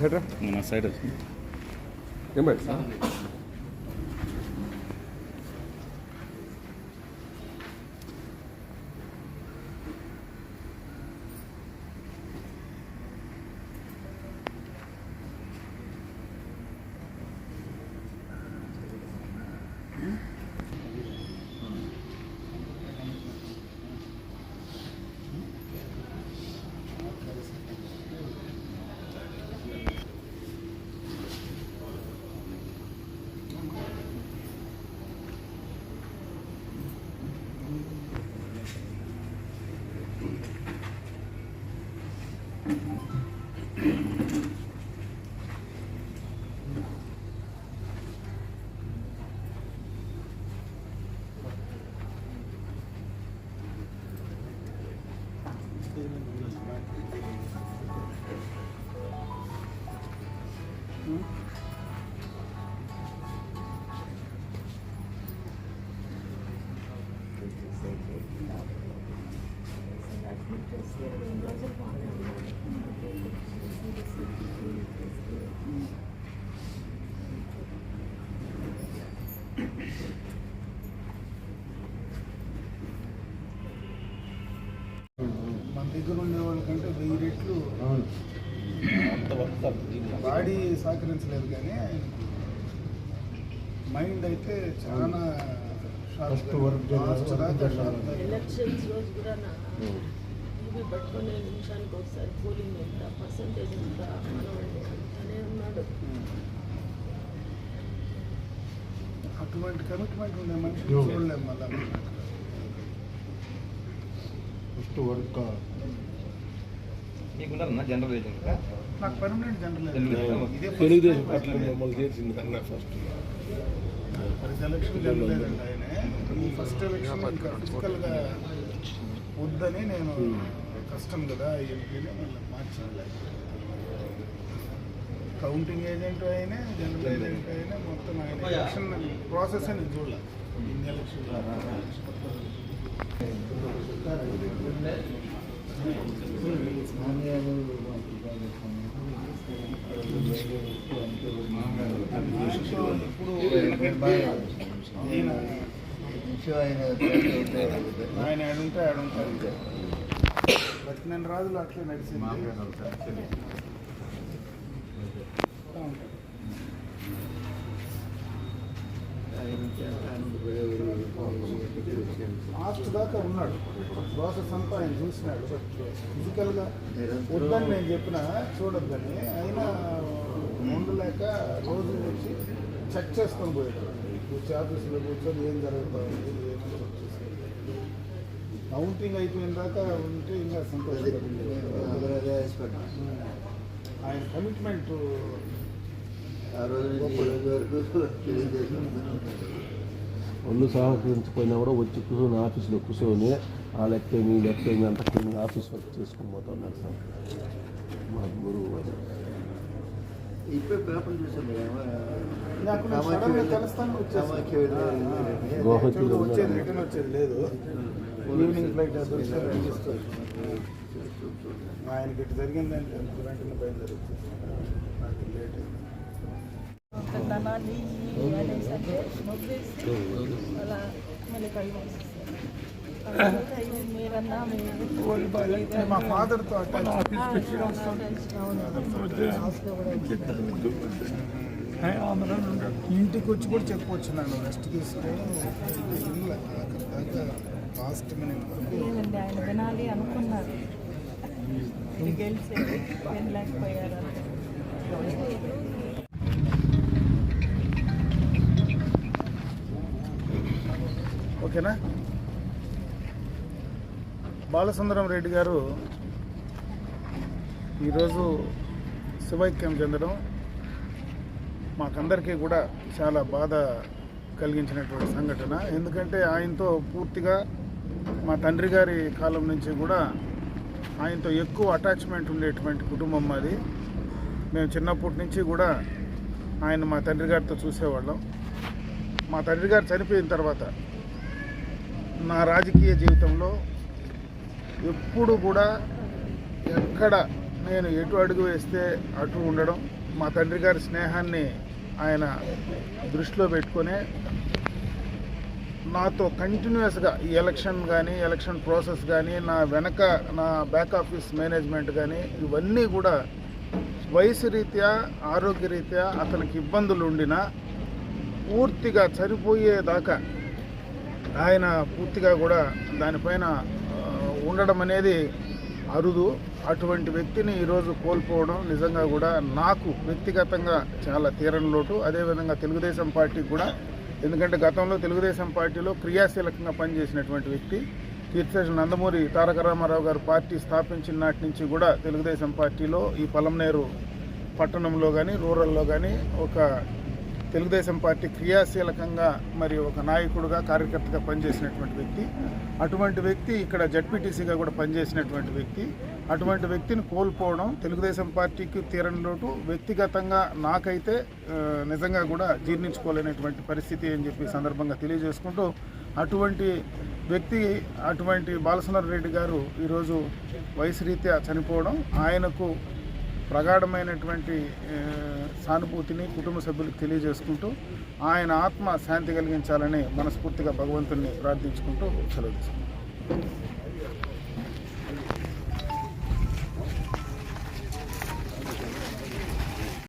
Side రా. Side వచ్చింది ఏం బయట దగ్గర ఉండే వాళ్ళకంటే వెయ్యి రెట్లు బాడీ సహకరించలేదు కానీ మైండ్ అయితే చాలా ఫస్ట్ వర్క్ ఎలక్షన్స్ రోజు కూడా నా ఇవి పట్టుకునే నిమిషానికి ఒకసారి పోలింగ్ ఎంత పర్సంటేజ్ ఎంత మనవాడిని అంతనే ఉన్నాడు. అటువంటి కమిట్మెంట్ ఉండే మనిషి చూడలేము మళ్ళీ. First work. మీకున్నారన్నా జనరల్ ఏజెంట్ నాకు పర్మనెంట్ జనరల్ ఇదే తెలుగుదేశం పార్టీ మమ్మల్ని చేసింది కన్నా ఫస్ట్ ఫస్ట్ ఎలక్షన్ జరగలేదండి ఆయన. ఈ ఫస్ట్ ఎలక్షన్ ఇంకా ఫిజికల్గా వద్దని నేను కష్టం కదా ఎంపీని మళ్ళీ మార్చాలి కౌంటింగ్ ఏజెంట్ అయినా జనరల్ ఏజెంట్ అయినా మొత్తం ఆయన ఎలక్షన్ ప్రాసెస్ అని చూడాలి. ఎలక్షన్ ఆయన ఆడుంటే ఆడుంటారు బతికిన రాజులు అట్లే నడిచింది లాస్ట్ దాకా ఉన్నాడు ప్రాసెస్ అంతా ఆయన చూసినాడు బట్ ఫిజికల్గా వద్దని నేను చెప్పిన చూడొద్దని అయినా ఉండలేక రోజు వచ్చి చెక్ చేసుకొని పోయాడు కూర్చో ఆఫీసులో కూర్చొని ఏం జరుగుతుంది కౌంటింగ్ అయిపోయిన దాకా ఉంటే ఇంకా సంతోషం ఆయన కమిట్మెంట్ ఆ రోజు వరకు ఒళ్ళు సహకరించకపోయినా కూడా వచ్చి కూర్చొని ఆఫీస్లో కూర్చొని ఆ లెక్క మీ లెక్క మీ అంతా కొన్ని ఆఫీస్ వర్క్ చేసుకొని పోతున్నారు సార్. మా గురువు గారు. ఇప్పుడే పేపర్ చూసాం నాకు సడన్గా తెలుస్తాను వచ్చేసి. గోహత్యలో వచ్చేది ఉన్నారు. రిటర్న్ వచ్చేది లేదు. ఈవినింగ్ ఫ్లైట్ దొరికితే రిజిస్టర్ ఆయనకి ఇటు జరిగిందంటే వెంటనే బయలుదేరి వచ్చేసి నాకు లేట్ అయింది. అలా మా ఫాదర్తో ఇంటికి వచ్చి కూడా చెప్పొచ్చు నన్ను రెస్ట్ తీసుకొని లాస్ట్ మినిట్ లేదండి ఆయన వినాలి అనుకున్నారు ఇది గెలిచేది ఓకేనా? బాలసుందరం రెడ్డి గారు ఈరోజు శివైక్యం చెందడం మాకందరికీ కూడా చాలా బాధ కలిగించినటువంటి సంఘటన. ఎందుకంటే ఆయనతో పూర్తిగా మా తండ్రి గారి కాలం నుంచి కూడా ఆయనతో ఎక్కువ అటాచ్మెంట్ ఉండేటువంటి కుటుంబం మాది. మేము చిన్నప్పటి నుంచి కూడా ఆయన మా తండ్రి గారితో చూసేవాళ్ళం. మా తండ్రి గారు చనిపోయిన తర్వాత నా రాజకీయ జీవితంలో ఎప్పుడు కూడా ఎక్కడ నేను ఎటు అడుగు వేస్తే అటు ఉండడం మా తండ్రి గారి స్నేహాన్ని ఆయన దృష్టిలో పెట్టుకునే నాతో కంటిన్యూస్గా ఈ ఎలక్షన్ కానీ ఎలక్షన్ ప్రాసెస్ కానీ నా వెనక నా బ్యాక్ ఆఫీస్ మేనేజ్మెంట్ కానీ ఇవన్నీ కూడా వయసు రీత్యా ఆరోగ్య రీత్యా అతనికి ఇబ్బందులు ఉండినా పూర్తిగా చనిపోయేదాకా ఆయన పూర్తిగా కూడా దానిపైన ఉండడం అనేది అరుదు. అటువంటి వ్యక్తిని ఈరోజు కోల్పోవడం నిజంగా కూడా నాకు వ్యక్తిగతంగా చాలా తీరని లోటు. అదేవిధంగా తెలుగుదేశం పార్టీకి కూడా ఎందుకంటే గతంలో తెలుగుదేశం పార్టీలో క్రియాశీలకంగా పనిచేసినటువంటి వ్యక్తి కీర్తిశేషు నందమూరి తారక రామారావు గారు పార్టీ స్థాపించిన నాటి నుంచి కూడా తెలుగుదేశం పార్టీలో ఈ పలంనేరు పట్టణంలో కానీ రూరల్లో కానీ ఒక తెలుగుదేశం పార్టీ క్రియాశీలకంగా మరి ఒక నాయకుడుగా కార్యకర్తగా పనిచేసినటువంటి వ్యక్తి. అటువంటి వ్యక్తి ఇక్కడ జడ్పీటీసీగా కూడా పనిచేసినటువంటి వ్యక్తి. అటువంటి వ్యక్తిని కోల్పోవడం తెలుగుదేశం పార్టీకి తీరని లోటు. వ్యక్తిగతంగా నాకైతే నిజంగా కూడా జీర్ణించుకోలేనటువంటి పరిస్థితి అని చెప్పి సందర్భంగా తెలియజేసుకుంటూ అటువంటి వ్యక్తి అటువంటి బాలసుందర్ రెడ్డి గారు ఈరోజు వయసు రీత్యా చనిపోవడం ఆయనకు ప్రగాఢమైనటువంటి సానుభూతిని కుటుంబ సభ్యులకు తెలియజేసుకుంటూ ఆయన ఆత్మ శాంతి కలిగించాలని మనస్ఫూర్తిగా భగవంతుని ప్రార్థించుకుంటూ సెలవు తీసుకుంటాం